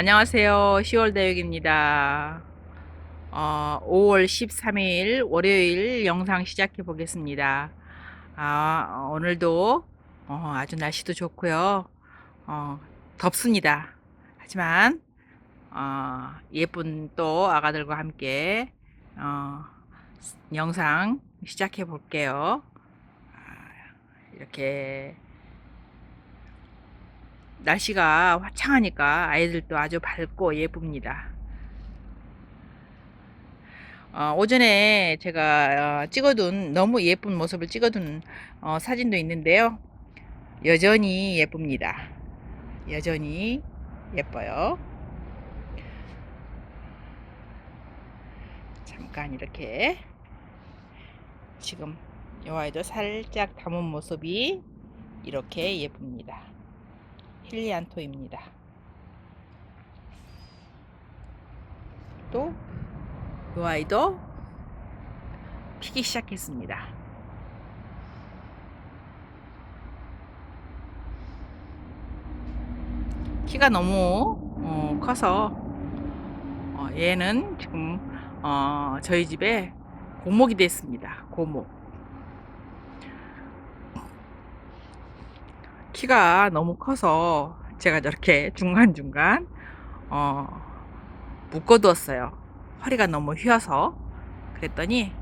안녕하세요. 10월 대육입니다. 어, 5월 13일 월요일 영상 시작해 보겠습니다. 아, 어, 오늘도 어, 아주 날씨도 좋고요. 어, 덥습니다. 하지만 어, 예쁜 또 아가들과 함께 어, 영상 시작해 볼게요. 아, 이렇게 날씨가 화창하니까 아이들도 아주 밝고 예쁩니다. 어, 오전에 제가 어, 찍어둔 너무 예쁜 모습을 찍어둔 어, 사진도 있는데요. 여전히 예쁩니다. 여전히 예뻐요. 잠깐 이렇게 지금 이 아이도 살짝 담은 모습이 이렇게 예쁩니다. 힐리안토입니다. 또이 아이도 피기 시작했습니다. 키가 너무 어, 커서 어, 얘는 지금 어, 저희 집에 고목이 됐습니다. 고목. 키가 너무 커서 제가 저렇게 중간중간 어, 묶어두었어요. 허리가 너무 휘어서 그랬더니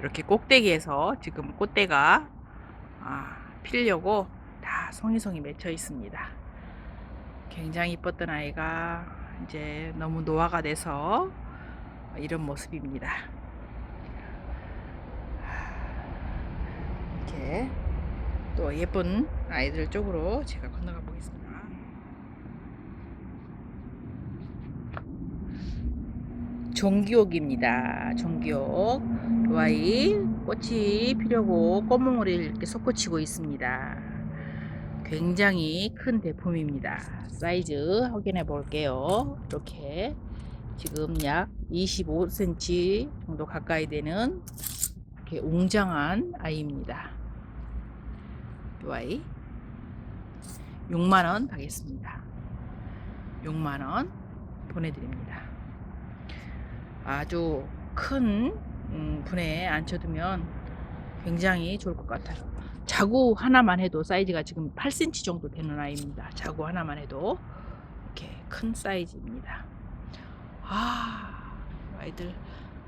이렇게 꼭대기에서 지금 꽃대가 아, 피려고 다 송이송이 맺혀 있습니다. 굉장히 이뻤던 아이가 이제 너무 노화가 돼서 이런 모습입니다. 이렇게 또 예쁜 아이들 쪽으로 제가 건너가 보겠습니다. 종기옥입니다. 종기옥. 이 아이 꽃이 피려고 꽃몽울이 이렇게 솟구치고 있습니다. 굉장히 큰 대품입니다. 사이즈 확인해 볼게요. 이렇게 지금 약 25cm 정도 가까이 되는 이렇게 웅장한 아이입니다. 이 아이 6만원 가겠습니다. 6만 원 보내드립니다. 아주 큰 음, 분에 앉혀두면 굉장히 좋을 것 같아요. 자구 하나만 해도 사이즈가 지금 8cm 정도 되는 아이입니다. 자구 하나만 해도 이렇게 큰 사이즈입니다. 아, 아이들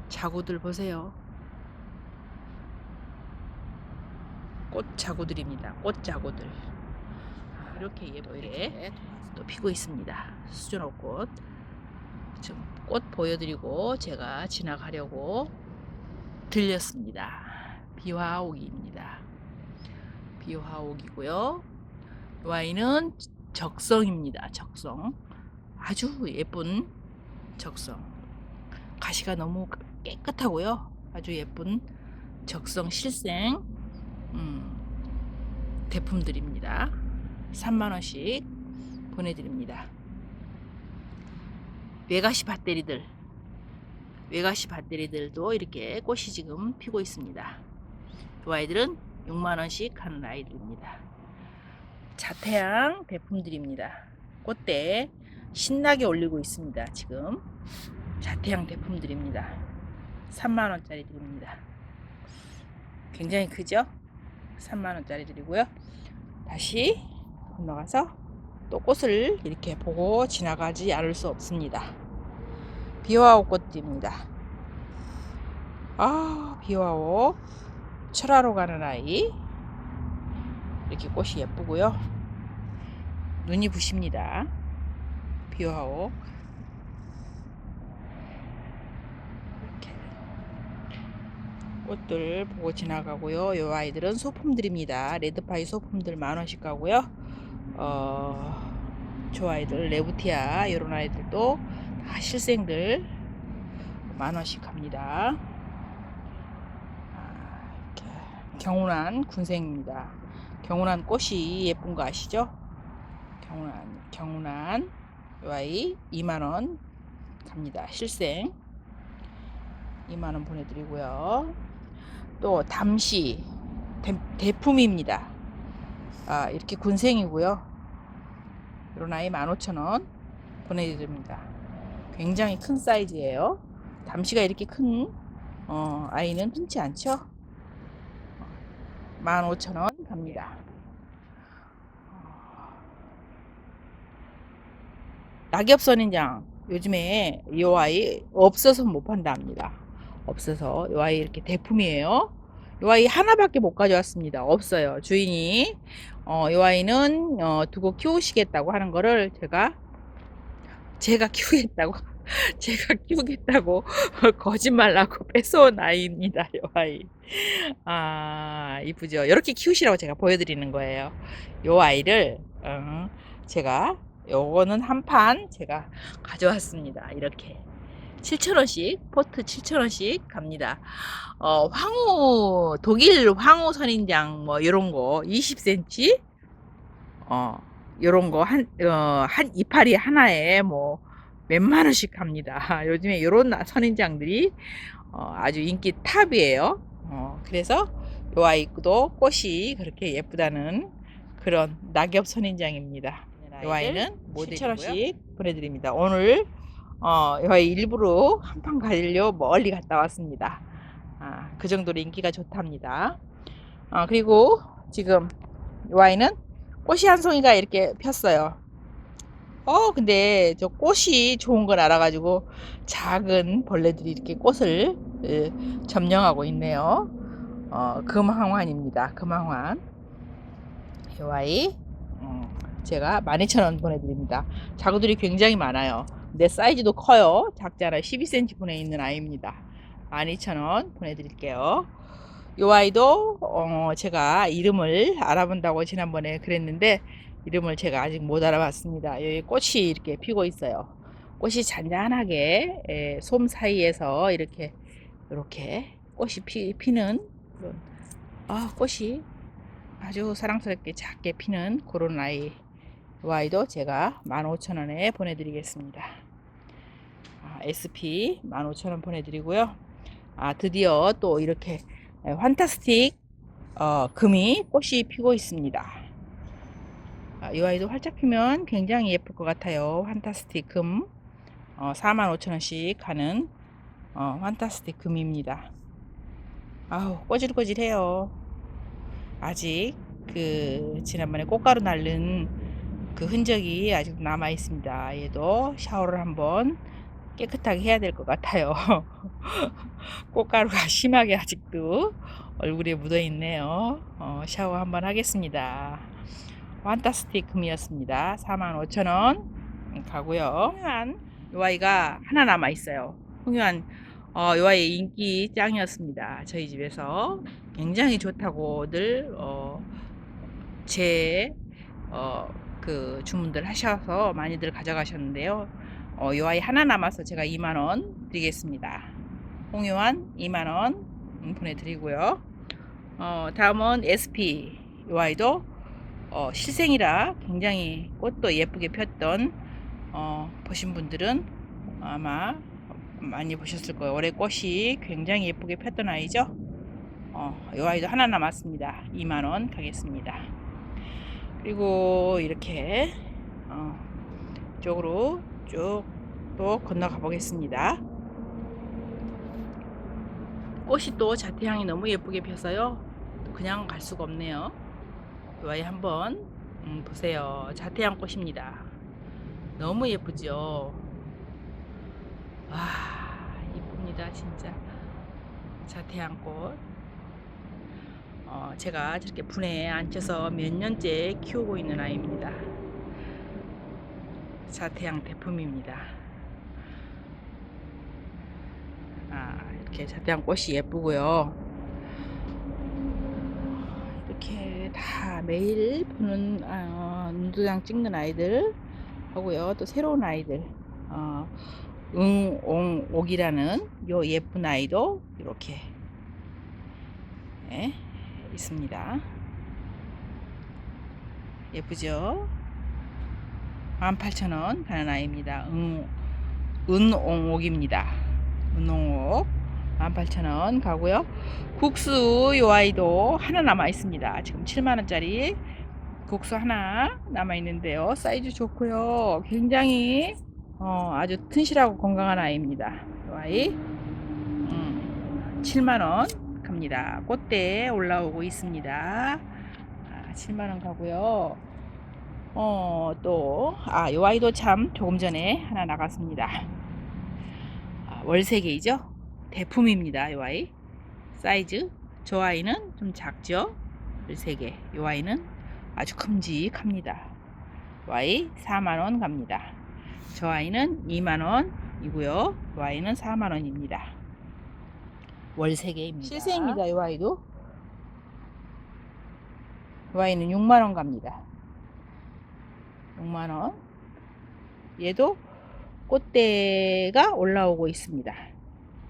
자구들 보세요. 꽃 자구들입니다. 꽃 자구들. 아, 이렇게 예쁘게 또 피고 있습니다. 수준옥꽃. 지금 꽃 보여드리고 제가 지나가려고 들렸습니다. 비화옥입니다. 비화옥이고요. 이 아이는 적성입니다. 적성. 아주 예쁜 적성. 가시가 너무 깨끗하고요. 아주 예쁜 적성 실생 음, 대품들입니다. 3만원씩 보내드립니다. 외가시 밭대리들 외가시 밭대리들도 이렇게 꽃이 지금 피고 있습니다. 이 아이들은 6만원씩 하는 아이들입니다. 자태양 대품들입니다. 꽃대 신나게 올리고 있습니다. 지금 자태양 대품들입니다. 3만원짜리 드립니다. 굉장히 크죠? 3만원짜리 드리고요. 다시 건너가서 또 꽃을 이렇게 보고 지나가지 않을 수 없습니다. 비와오 꽃입니다. 아, 비와오. 철화로 가는 아이. 이렇게 꽃이 예쁘고요. 눈이 부십니다. 비와오. 이렇게 꽃들 보고 지나가고요. 이 아이들은 소품들입니다. 레드파이 소품들 만원씩 가고요. 어, 저 아이들 레부티아 이런 아이들도 다 실생들 만원씩 합니다. 아, 이렇게 경운한 군생입니다. 경운한 꽃이 예쁜 거 아시죠? 경운한 경운한 이 아이 2만원 갑니다. 실생 2만원 보내드리고요. 또 담시 대, 대품입니다. 아, 이렇게 군생이고요. 아이 15,000원 보내드립니다. 굉장히 큰 사이즈예요. 담시가 이렇게 큰 어, 아이는 흔치 않죠? 15,000원 갑니다. 낙엽 선인장 요즘에 이 아이 없어서 못 판답니다. 없어서 이 아이 이렇게 대품이에요. 이 아이 하나밖에 못 가져왔습니다. 없어요. 주인이 어, 이 아이는 어, 두고 키우시겠다고 하는 거를 제가 제가 키우겠다고 제가 키우겠다고 거짓말하고 뺏어온 아이입니다. 이 아이. 아 이쁘죠. 이렇게 키우시라고 제가 보여드리는 거예요. 이 아이를 어, 제가 요거는 한 판 제가 가져왔습니다. 이렇게 7,000원씩 포트 7,000원씩 갑니다. 어, 황후 독일 황후 선인장 뭐 이런 거 20cm 어 요런 거 한 어, 한 이파리 하나에 뭐 몇만 원씩 갑니다. 요즘에 요런 선인장들이 어, 아주 인기 탑이에요. 어, 그래서 요 아이도 꽃이 그렇게 예쁘다는 그런 낙엽 선인장입니다. 이 아이는 7,000원씩 보내드립니다. 오늘 어, 이 아이 일부러 한판 가지려 멀리 갔다 왔습니다. 아, 그 정도로 인기가 좋답니다. 아, 그리고 지금 이 아이는 꽃이 한 송이가 이렇게 폈어요. 어, 근데 저 꽃이 좋은 걸 알아가지고 작은 벌레들이 이렇게 꽃을 예, 점령하고 있네요. 어, 금황환입니다. 금황환. 이 아이. 음, 제가 12,000원 보내드립니다. 자구들이 굉장히 많아요. 내 사이즈도 커요. 작잖아. 12cm 분에 있는 아이입니다. 12,000원 보내드릴게요. 이 아이도 어, 제가 이름을 알아본다고 지난번에 그랬는데 이름을 제가 아직 못 알아봤습니다. 여기 꽃이 이렇게 피고 있어요. 꽃이 잔잔하게 에, 솜 사이에서 이렇게 이렇게 꽃이 피, 피는 그런 아 꽃이 아주 사랑스럽게 작게 피는 그런 아이 이 아이도 제가 15,000원에 보내드리겠습니다. 아, SP 15,000원 보내드리고요. 아 드디어 또 이렇게 에, 환타스틱 어, 금이 꽃이 피고 있습니다. 아, 이 아이도 활짝 피면 굉장히 예쁠 것 같아요. 환타스틱 금 어, 45,000원씩 하는 어, 환타스틱 금입니다. 아우 꼬질꼬질해요. 아직 그 지난번에 꽃가루 날른 그 흔적이 아직 남아 있습니다. 얘도 샤워를 한번 깨끗하게 해야 될 것 같아요. 꽃가루가 심하게 아직도 얼굴에 묻어 있네요. 어, 샤워 한번 하겠습니다. 환타스틱 금이었습니다. 45,000원 가고요. 홍유한 요 아이가 하나 남아 있어요. 홍유한 어, 요 아이 인기 짱이었습니다. 저희 집에서 굉장히 좋다고들 어, 제 어, 그 주문들 하셔서 많이들 가져가셨는데요. 어, 요 아이 하나 남아서 제가 2만 원 드리겠습니다. 홍유한 2만 원 보내드리고요. 어, 다음은 SP 요 아이도 어, 실생이라 굉장히 꽃도 예쁘게 폈던 어, 보신 분들은 아마 많이 보셨을 거예요. 올해 꽃이 굉장히 예쁘게 폈던 아이죠. 어, 이 아이도 하나 남았습니다. 2만원 가겠습니다. 그리고 이렇게 어, 쪽으로 쭉 또 건너가 보겠습니다. 꽃이 또 자태향이 너무 예쁘게 펴서요. 그냥 갈 수가 없네요. 이 아이 한번 음, 보세요. 자태양 꽃입니다. 너무 예쁘죠? 와, 이쁩니다, 진짜. 자태양꽃. 어, 제가 저렇게 분에 앉혀서 몇 년째 키우고 있는 아이입니다. 자태양 대품입니다. 아, 이렇게 자태양 꽃이 예쁘고요. 이렇게 다 매일 보는 어, 눈도장 찍는 아이들 하고요. 또 새로운 아이들 어, 응옹옥이라는 요 예쁜 아이도 이렇게 네, 있습니다. 예쁘죠? 18,000원 가는 아이입니다. 응, 은옹옥입니다. 은옹옥 18,000원 가고요. 국수 요 아이도 하나 남아 있습니다. 지금 7만원짜리 국수 하나 남아 있는데요. 사이즈 좋고요. 굉장히 어, 아주 튼실하고 건강한 아이입니다. 이 아이 음, 7만 원 갑니다. 꽃대 올라오고 있습니다. 아, 7만 원 가고요. 어, 또, 아, 이 아이도 참 조금 전에 하나 나갔습니다. 아, 월세계이죠? 대품입니다, 이 아이. 사이즈. 저 아이는 좀 작죠? 월세계. 이 아이는 아주 큼직합니다. Y 4만원 갑니다. 저 아이는 2만원이고요. Y는 4만원입니다. 월 3개입니다. 실생입니다. 이 아이도. Y는 6만원 갑니다. 6만원. 얘도 꽃대가 올라오고 있습니다.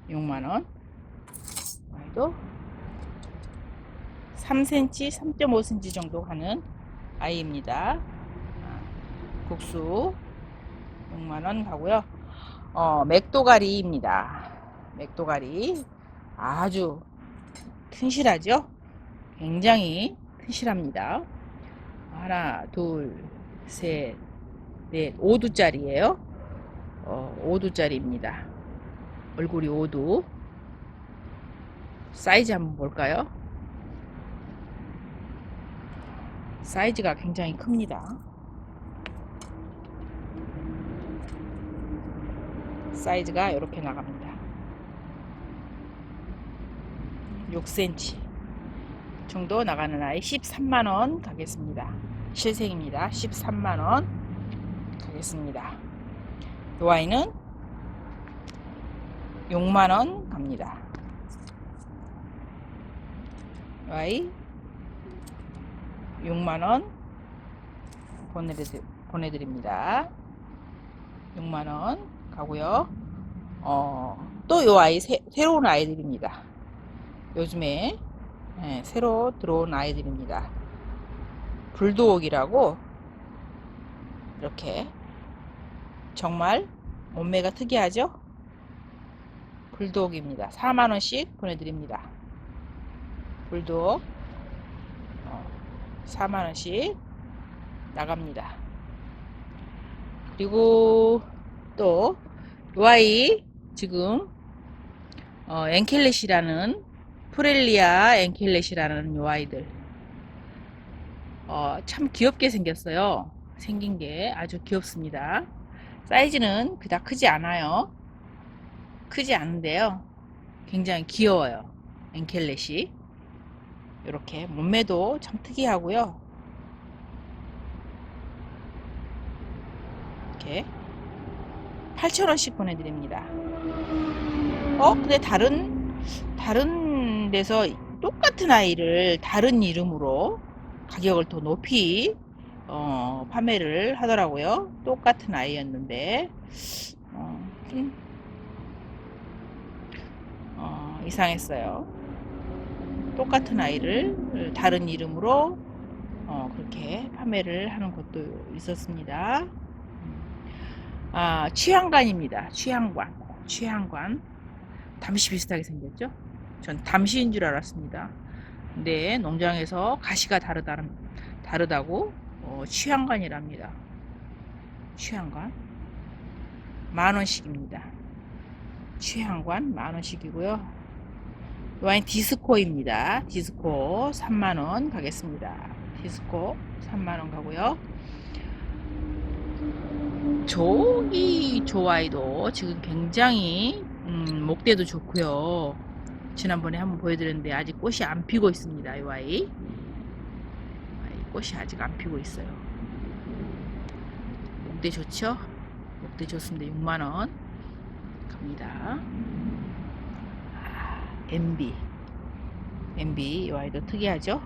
6만원. Y도 3cm, 3.5cm 정도 가는 아이입니다. 아, 국수 6만원 가고요. 어, 맥도가리입니다. 맥도가리 아주 튼실하죠? 굉장히 튼실합니다. 하나, 둘, 셋, 넷, 5두짜리예요. 어, 5두짜리입니다. 얼굴이 5두. 사이즈 한번 볼까요? 사이즈가 굉장히 큽니다. 사이즈가 이렇게 나갑니다. 6cm 정도 나가는 아이 13만원 가겠습니다. 실생입니다. 13만원 가겠습니다. 이 아이는 6만원 갑니다. 이 아이 6만원 보내드리, 보내드립니다. 6만원 가고요. 어, 또 요 아이 새, 새로운 아이들입니다. 요즘에 네, 새로 들어온 아이들입니다. 불도옥이라고 이렇게 정말 몸매가 특이하죠? 불도옥입니다. 4만원씩 보내드립니다. 불도옥 4만원씩 나갑니다. 그리고 또, 요 아이 지금, 어, 앵켈렛이라는, 프렐리아 앵켈렛이라는 요 아이들. 어, 참 귀엽게 생겼어요. 생긴 게 아주 귀엽습니다. 사이즈는 그닥 크지 않아요. 크지 않은데요. 굉장히 귀여워요. 앵켈렛이. 이렇게 몸매도 참 특이하고요. 이렇게 8,000원씩 보내드립니다. 어? 근데 다른 다른 데서 똑같은 아이를 다른 이름으로 가격을 더 높이 어, 판매를 하더라고요. 똑같은 아이였는데 어, 좀 어, 이상했어요. 똑같은 아이를 다른 이름으로 어, 그렇게 판매를 하는 것도 있었습니다. 아, 취향관입니다. 취향관. 취향관. 담시 비슷하게 생겼죠? 전 담시인 줄 알았습니다. 근데 농장에서 가시가 다르다는, 다르다고 어, 취향관이랍니다. 취향관. 만 원씩입니다. 취향관 만 원씩이고요. 와인 디스코입니다. 디스코 3만원 가겠습니다. 디스코 3만원 가고요. 저기 조아이도 지금 굉장히 음, 목대도 좋고요. 지난번에 한번 보여드렸는데 아직 꽃이 안 피고 있습니다. 이. 아이 꽃이 아직 안 피고 있어요. 목대 좋죠? 목대 좋습니다. 6만원 갑니다. MB MB 이 아이도 특이하죠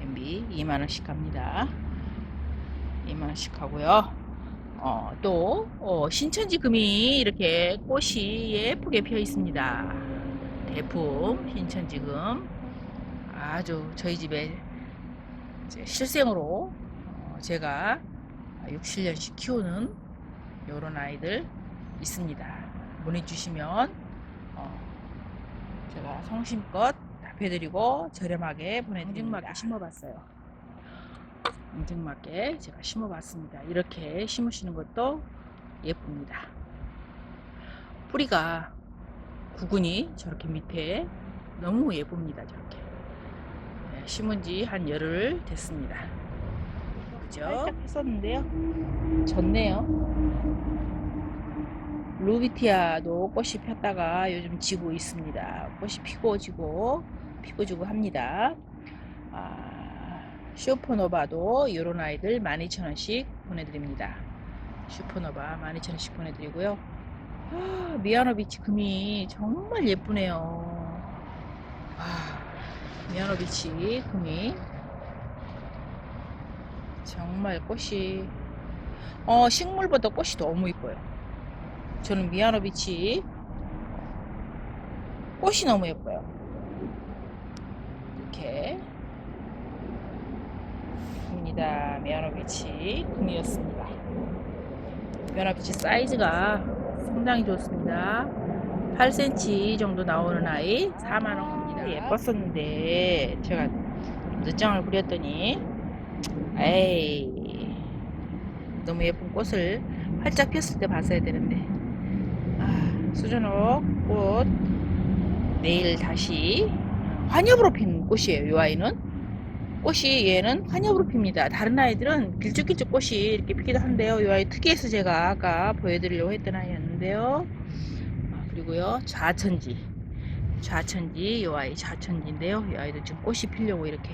MB 2만원씩 갑니다 2만원씩 하고요 어, 또 어, 신천지 금이 이렇게 꽃이 예쁘게 펴 있습니다 대품 신천지 금 아주 저희 집에 실생으로 어, 제가 6, 7년씩 키우는 요런 아이들 있습니다 문의 주시면 제가 성심껏 답해드리고 저렴하게 보내드립니다. 심어봤어요. 앙증맞게 제가 심어봤습니다. 이렇게 심으시는 것도 예쁩니다. 뿌리가 구근이 저렇게 밑에 너무 예쁩니다. 저렇게 네, 심은 지 한 열흘 됐습니다. 그죠? 살짝 했었는데요. 좋네요. 루비티아도 꽃이 폈다가 요즘 지고 있습니다. 꽃이 피고 지고 피고 지고 합니다. 아, 슈퍼노바도 이런 아이들 12,000원씩 보내드립니다. 슈퍼노바 12,000원씩 보내드리고요. 아, 미아노 비치 금이 정말 예쁘네요. 아, 미아노 비치 금이 정말 꽃이 어 식물보다 꽃이 너무 이뻐요. 저는 미아노 비치 꽃이 너무 예뻐요. 이렇게 입니다. 미아노 비치 금이었습니다. 미아노 비치 사이즈가 상당히 좋습니다. 8cm 정도 나오는 아이 4만원입니다. 예뻤었는데 제가 늦장을 부렸더니 에이 너무 예쁜 꽃을 활짝 폈을 때 봤어야 되는데 아, 수전옥 꽃 내일 다시 환엽으로 핀 꽃이에요 이 아이는 꽃이 얘는 환엽으로 핍니다 다른 아이들은 길쭉길쭉 꽃이 이렇게 피기도 한데요 이 아이 특이해서 제가 아까 보여드리려고 했던 아이였는데요 아, 그리고요 좌천지 좌천지 이 아이 좌천지인데요 이 아이도 지금 꽃이 피려고 이렇게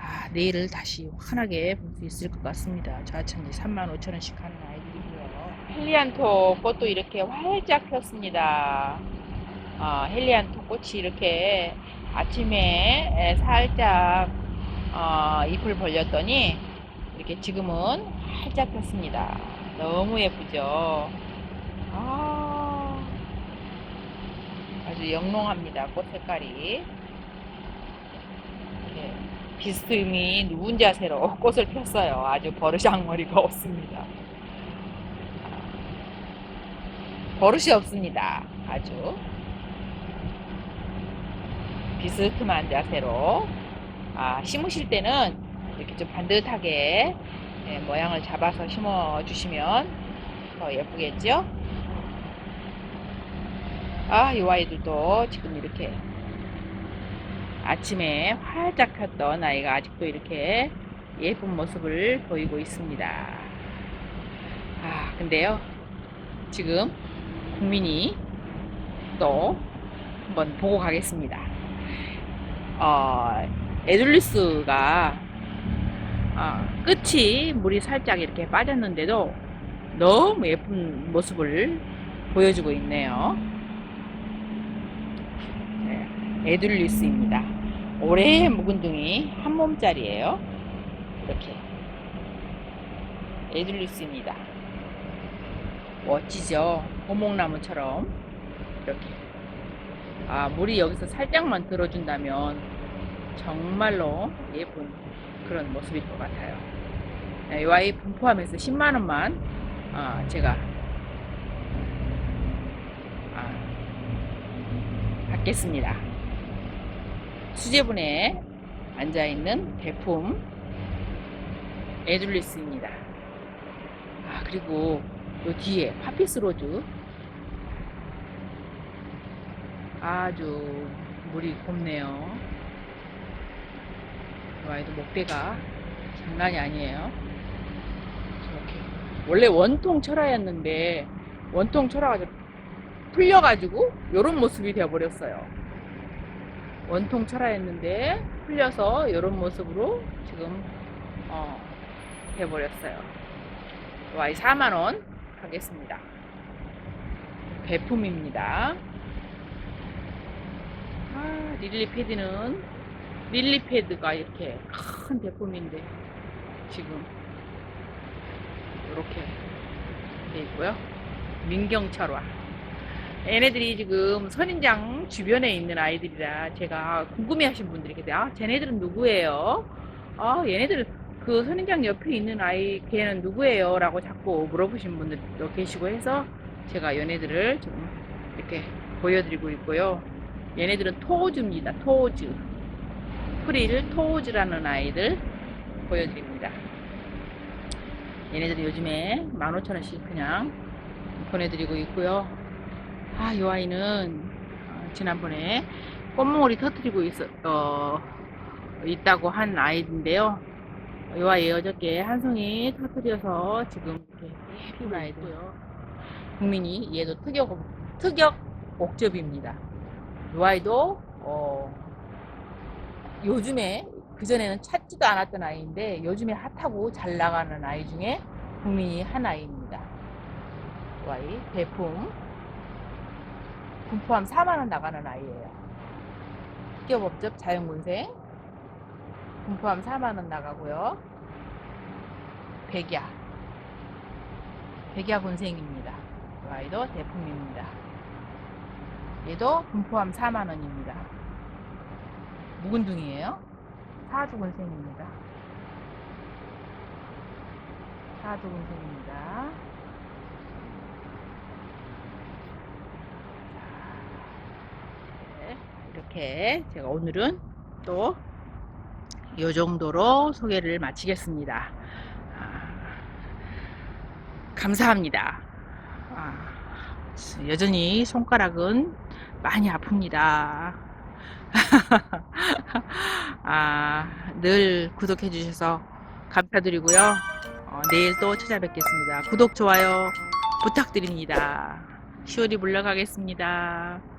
아, 내일을 다시 환하게 볼 수 있을 것 같습니다. 좌천지 35,000원씩 하는 아이들이고요. 헬리안토 꽃도 이렇게 활짝 폈습니다. 어, 헬리안토 꽃이 이렇게 아침에 에, 살짝 어, 잎을 벌렸더니 이렇게 지금은 활짝 폈습니다. 너무 예쁘죠? 아, 아주 영롱합니다. 꽃 색깔이. 이렇게 비스듬히 누운 자세로 꽃을 폈어요. 아주 버르장머리가 없습니다. 버릇이 없습니다. 아주 비스듬한 자세로 아, 심으실 때는 이렇게 좀 반듯하게 예, 모양을 잡아서 심어 주시면 더 예쁘겠죠? 아, 이 아이들도 지금 이렇게 아침에 활짝 폈던 아이가 아직도 이렇게 예쁜 모습을 보이고 있습니다. 아, 근데요. 지금 국민이 또 한번 보고 가겠습니다. 어, 에둘리스가 어, 끝이 물이 살짝 이렇게 빠졌는데도 너무 예쁜 모습을 보여주고 있네요. 네, 에둘리스입니다. 올해 묵은둥이 한 몸짜리예요. 이렇게 에둘리스입니다. 멋지죠? 고목나무처럼 이렇게 아 물이 여기서 살짝만 들어준다면 정말로 예쁜 그런 모습일 것 같아요. 네, 이 아이 분포하면서 10만 원만 아, 제가 아, 받겠습니다. 수제분에 앉아 있는 대품 에둘리스입니다. 아 그리고 요 뒤에 파피스 로즈 아주 물이 곱네요. 이 아이도 목대가 장난이 아니에요. 저렇게 원래 원통 철화였는데 원통 철화가 좀 풀려가지고 이런 모습이 되어버렸어요. 원통 철화였는데 풀려서 이런 모습으로 지금 어, 돼버렸어요. 이 아이 4만원 하겠습니다. 배품입니다. 아, 릴리 패드는 릴리 패드가 이렇게 큰 제품인데 지금 이렇게 돼 있고요. 민경철화. 얘네들이 지금 선인장 주변에 있는 아이들이라 제가 궁금해하신 분들이 계세요. 아, 쟤네들은 누구예요? 아, 얘네들 그 선인장 옆에 있는 아이 걔는 누구예요? 라고 자꾸 물어보신 분들도 계시고 해서 제가 얘네들을 좀 이렇게 보여드리고 있고요. 얘네들은 토우즈입니다. 토우즈. 프릴 토우즈라는 아이들 보여드립니다. 얘네들이 요즘에 15,000원씩 그냥 보내드리고 있고요. 아, 이 아이는 어, 지난번에 꽃몽오리 터트리고 있어, 어, 있다고 한 아이인데요. 이 아이 어저께 한 송이 터트려서 지금 이렇게 피운 아이고요. 국민이 얘도 특역, 특역 옥접입니다. 이 아이도, 어, 요즘에 그전에는 찾지도 않았던 아이인데 요즘에 핫하고 잘 나가는 아이 중에 국민이 한 아이입니다. 이 아이 대품 분포함 4만원 나가는 아이예요. 특격업접 자연군생 분포함 4만원 나가고요. 백야 백야 군생입니다. 이 아이도 대품입니다. 얘도 분포함 4만원입니다. 묵은둥이에요. 사주군생입니다. 사주군생입니다. 네, 이렇게 제가 오늘은 또 이 정도로 소개를 마치겠습니다. 아, 감사합니다. 아, 여전히 손가락은 많이 아픕니다. 아, 늘 구독해 주셔서 감사드리고요. 어, 내일 또 찾아뵙겠습니다. 구독, 좋아요 부탁드립니다. 시오리 물러가겠습니다.